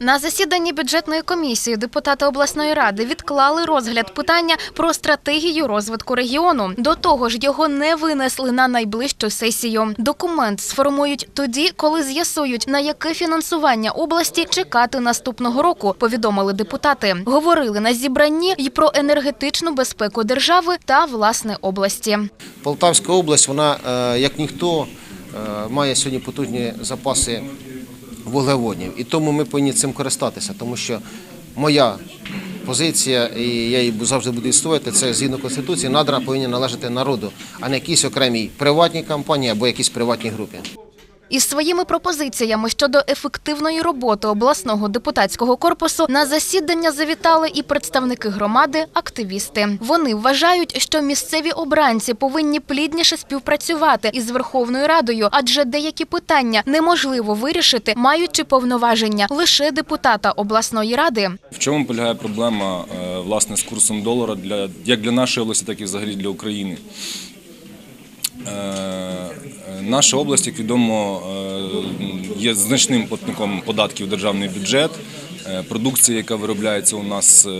На засіданні бюджетної комісії депутати обласної ради відклали розгляд питання про стратегію розвитку регіону. До того ж, його не винесли на найближчу сесію. Документ сформують тоді, коли з'ясують, на яке фінансування області чекати наступного року. Повідомили депутати. Говорили на зібранні й про енергетичну безпеку держави та власне області. Полтавська область, вона е, як ніхто е, має сьогодні потужні запаси вуглеводнів. І тому ми повинні цим користатися, тому що моя позиція, і я її завжди буду відстоювати, це згідно Конституції, надра повинні належати народу, а не якійсь окремій приватній компанії або якійсь приватній групі. Із своїми пропозиціями щодо ефективної роботи обласного депутатського корпусу на засідання завітали і представники громади, активісти. Вони вважають, що місцеві обранці повинні плідніше співпрацювати із Верховною Радою, адже деякі питання неможливо вирішити, маючи повноваження лише депутата обласної ради. В чому полягає проблема е, власне з курсом долара для як для нашої області, так і взагалі для України? Наша область, як відомо, е, є значним платником податків в державний бюджет. Е, Продукція, яка виробляється у нас е,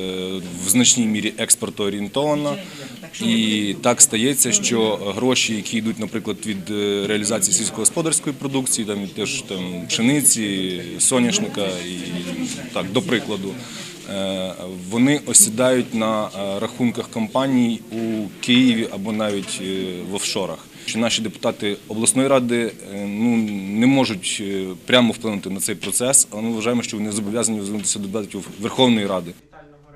в значній мірі експортоорієнтована. І так стається, що гроші, які йдуть, наприклад, від реалізації сільськогосподарської продукції, там теж там пшениці, соняшника і так, до прикладу, вони осідають на рахунках компаній у Києві або навіть в офшорах. Що наші депутати обласної ради е, ну не можуть е, прямо вплинути на цей процес, але ми вважаємо, що вони зобов'язані звернутися до депутатів Верховної Ради.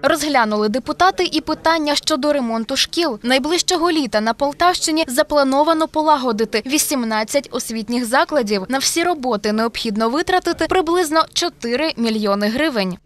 Розглянули депутати і питання щодо ремонту шкіл. Найближчого літа на Полтавщині заплановано полагодити 18 освітніх закладів. На всі роботи необхідно витратити приблизно 4 мільйони гривень.